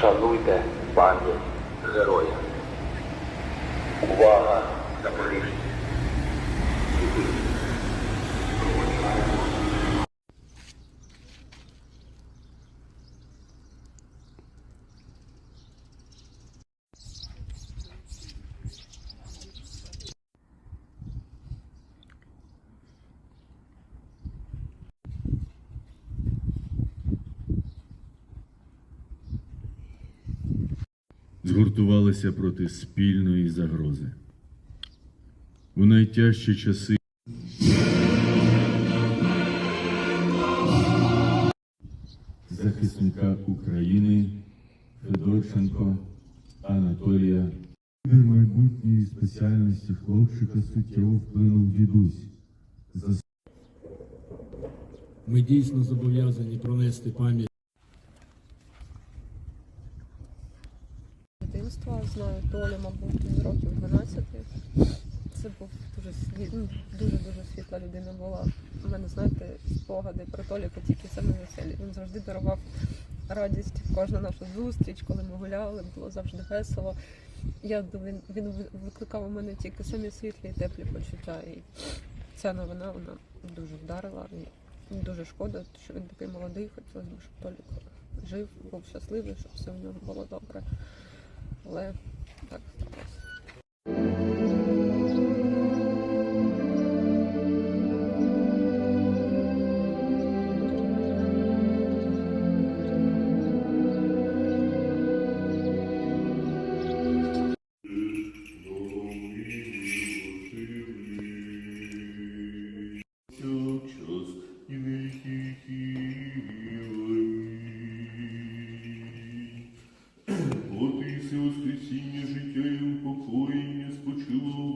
Шануйте пам'ять героя. Увага, Запоріжжя. Згуртувалися проти спільної загрози. У найтяжчі часи захисника України Федорченко Анатолія. Майбутньої спеціальності хлопчика суттєво вплинув дідусь. Ми дійсно зобов'язані пронести пам'ять. Дитинства, знаю Толю, мабуть, з років 12. Це був дуже світ, ну, дуже дуже світла людина була. У мене, знаєте, спогади про Толіка тільки саме веселі. Він завжди дарував радість в кожну нашу зустріч, коли ми гуляли, було завжди весело. Я він, він викликав у мене тільки самі світлі і теплі почуття. І ця новина вона дуже вдарила. І дуже шкода, що він такий молодий, хотілося б, щоб Толік жив, був щасливий, щоб все в нього було добре. Але так сталося. Воскресіння життя і упокоєння спочилого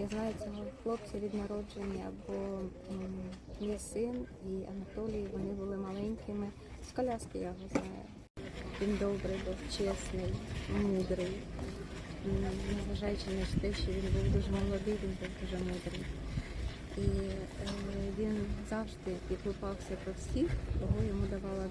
Я знаю цього хлопця від народження, бо мій син і Анатолій вони були маленькими. З коляски я його знаю. Він добрий, був чесний, мудрий. Незважаючи на те, що він був дуже молодий, він був дуже мудрий. І е, він завжди піклувався про всіх, кого йому давала.